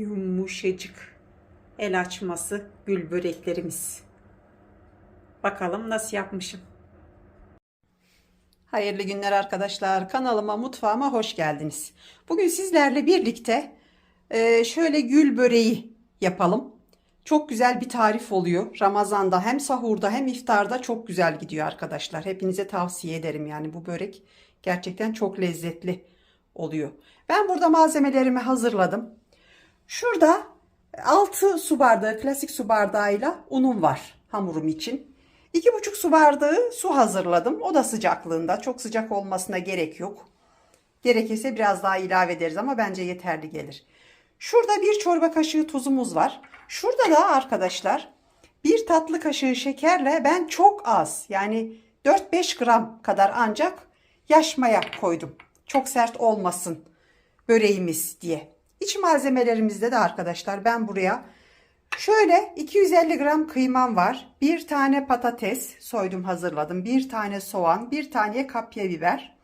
Yumuşacık el açması gül böreklerimiz. Bakalım nasıl yapmışım. Hayırlı günler arkadaşlar. Kanalıma, mutfağıma hoş geldiniz. Bugün sizlerle birlikte e, şöyle gül böreği yapalım. Çok güzel bir tarif oluyor. Ramazanda hem sahurda hem iftarda çok güzel gidiyor arkadaşlar. Hepinize tavsiye ederim yani bu börek gerçekten çok lezzetli oluyor. Ben burada malzemelerimi hazırladım. Şurada 6 su bardağı klasik su bardağıyla unum var hamurum için. 2,5 su bardağı su hazırladım. O da sıcaklığında. Çok sıcak olmasına gerek yok. Gerekirse biraz daha ilave ederiz ama bence yeterli gelir. Şurada bir çorba kaşığı tuzumuz var. Şurada da arkadaşlar bir tatlı kaşığı şekerle ben çok az yani 4-5 gram kadar ancak yaş maya koydum. Çok sert olmasın böreğimiz diye. İç malzemelerimizde de arkadaşlar ben buraya şöyle 250 gram kıymam var. Bir tane patates soydum hazırladım. Bir tane soğan, bir tane kapya biber.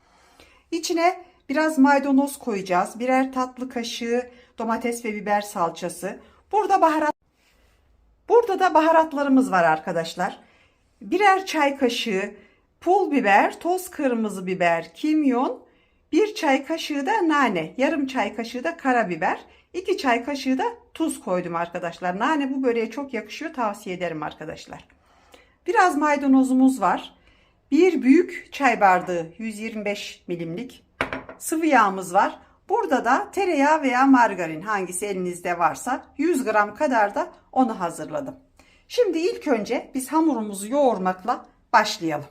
İçine biraz maydanoz koyacağız. Birer tatlı kaşığı domates ve biber salçası. Burada baharat Burada da baharatlarımız var arkadaşlar. Birer çay kaşığı pul biber, toz kırmızı biber, kimyon, bir çay kaşığı da nane, yarım çay kaşığı da karabiber, iki çay kaşığı da tuz koydum arkadaşlar. Nane bu böreğe çok yakışıyor tavsiye ederim arkadaşlar. Biraz maydanozumuz var. Bir büyük çay bardağı 125 milimlik sıvı yağımız var. Burada da tereyağı veya margarin hangisi elinizde varsa 100 gram kadar da onu hazırladım. Şimdi ilk önce biz hamurumuzu yoğurmakla başlayalım.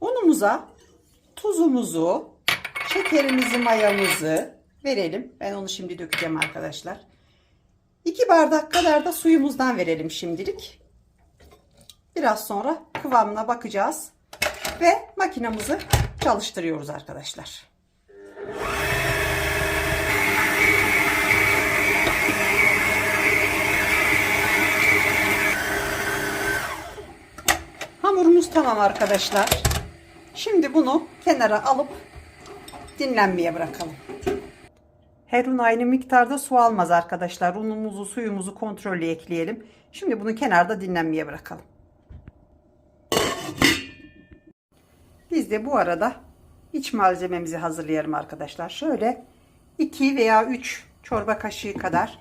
Unumuza tuzumuzu, şekerimizi, mayamızı verelim. Ben onu şimdi dökeceğim arkadaşlar. 2 bardak kadar da suyumuzdan verelim şimdilik. Biraz sonra kıvamına bakacağız ve makinamızı çalıştırıyoruz arkadaşlar. Hamurumuz tamam arkadaşlar. Şimdi bunu kenara alıp dinlenmeye bırakalım. Her un aynı miktarda su almaz arkadaşlar. Unumuzu, suyumuzu kontrollü ekleyelim. Şimdi bunu kenarda dinlenmeye bırakalım. Biz de bu arada iç malzememizi hazırlayalım arkadaşlar. Şöyle 2 veya 3 çorba kaşığı kadar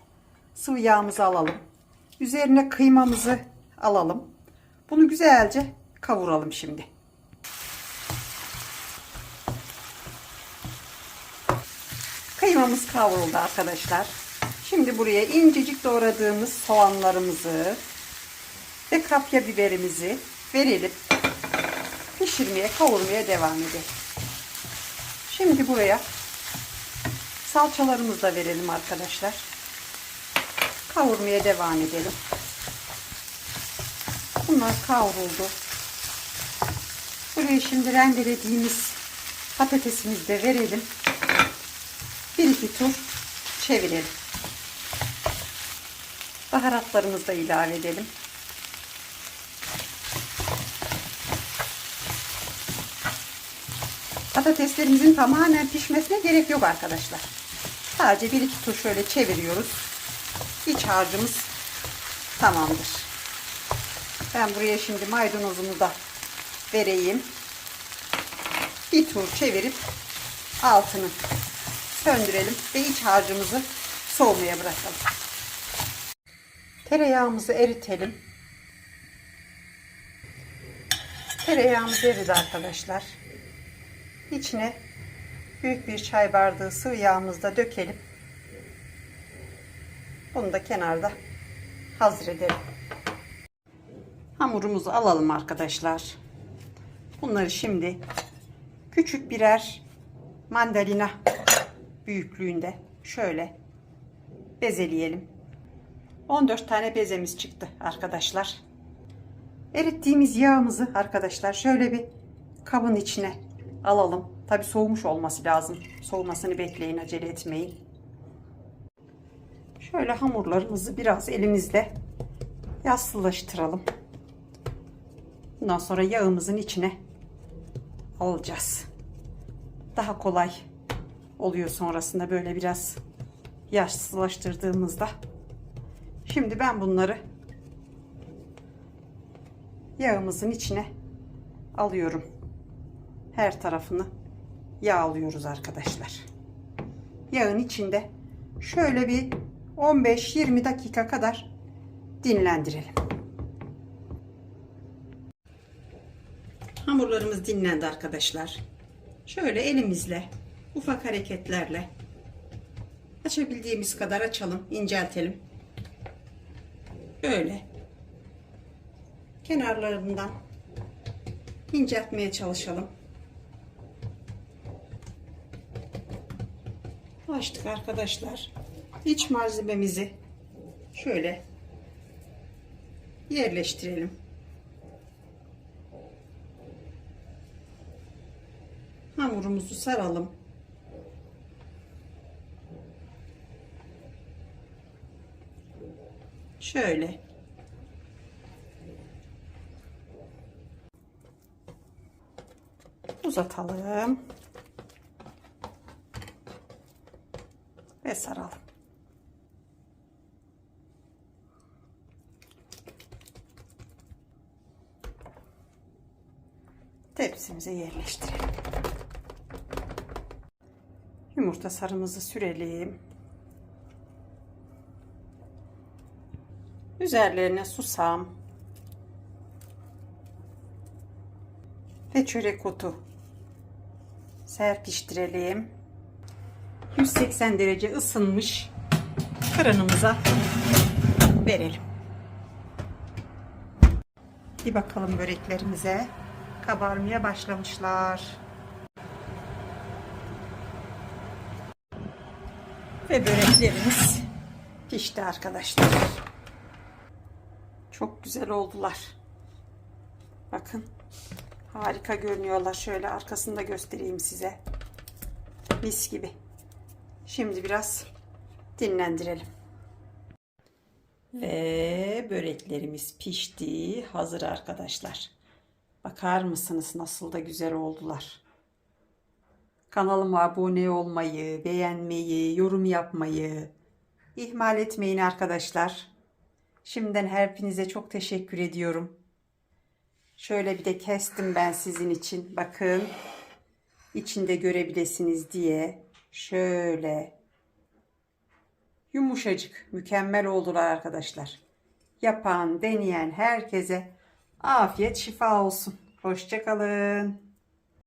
sıvı yağımızı alalım. Üzerine kıymamızı alalım. Bunu güzelce kavuralım şimdi. Kıymamız kavruldu arkadaşlar. Şimdi buraya incecik doğradığımız soğanlarımızı ve kapya biberimizi verelim. Pişirmeye, kavurmaya devam edelim. Şimdi buraya salçalarımızı da verelim arkadaşlar. Kavurmaya devam edelim. Bunlar kavruldu. Buraya şimdi rendelediğimiz patatesimizi de verelim. Bir iki tur çevirelim. Baharatlarımızı da ilave edelim. Patateslerimizin tamamen pişmesine gerek yok arkadaşlar. Sadece bir iki tur şöyle çeviriyoruz. İç harcımız tamamdır. Ben buraya şimdi maydanozumu da vereyim. Bir tur çevirip altını söndürelim ve iç harcımızı soğumaya bırakalım. Tereyağımızı eritelim. Tereyağımız eridi arkadaşlar. İçine büyük bir çay bardağı sıvı yağımızı da dökelim. Bunu da kenarda hazır edelim. Hamurumuzu alalım arkadaşlar. Bunları şimdi küçük birer mandalina büyüklüğünde şöyle bezeleyelim. 14 tane bezemiz çıktı arkadaşlar. Erittiğimiz yağımızı arkadaşlar şöyle bir kabın içine alalım. Tabi soğumuş olması lazım. Soğumasını bekleyin acele etmeyin. Şöyle hamurlarımızı biraz elimizle yassılaştıralım. Bundan sonra yağımızın içine alacağız. Daha kolay oluyor sonrasında böyle biraz yaşsızlaştırdığımızda. Şimdi ben bunları yağımızın içine alıyorum. Her tarafını yağlıyoruz arkadaşlar. Yağın içinde şöyle bir 15-20 dakika kadar dinlendirelim. Hamurlarımız dinlendi arkadaşlar. Şöyle elimizle ufak hareketlerle açabildiğimiz kadar açalım, inceltelim. Böyle kenarlarından inceltmeye çalışalım. Açtık arkadaşlar. İç malzememizi şöyle yerleştirelim. Hamurumuzu saralım. Şöyle. Uzatalım. Ve saralım. Tepsimize yerleştirelim. Yumurta sarımızı sürelim. Üzerlerine susam ve çörek otu serpiştirelim. 180 derece ısınmış fırınımıza verelim. Bir bakalım böreklerimize. Kabarmaya başlamışlar. Ve böreklerimiz pişti arkadaşlar. Çok güzel oldular. Bakın. Harika görünüyorlar. Şöyle arkasını da göstereyim size. Mis gibi. Şimdi biraz dinlendirelim. Ve böreklerimiz pişti. Hazır arkadaşlar. Bakar mısınız nasıl da güzel oldular. Kanalıma abone olmayı, beğenmeyi, yorum yapmayı ihmal etmeyin arkadaşlar. Şimdiden hepinize çok teşekkür ediyorum. Şöyle bir de kestim ben sizin için. Bakın. içinde görebilirsiniz diye. Şöyle. Yumuşacık. Mükemmel oldular arkadaşlar. Yapan, deneyen herkese afiyet şifa olsun. Hoşçakalın.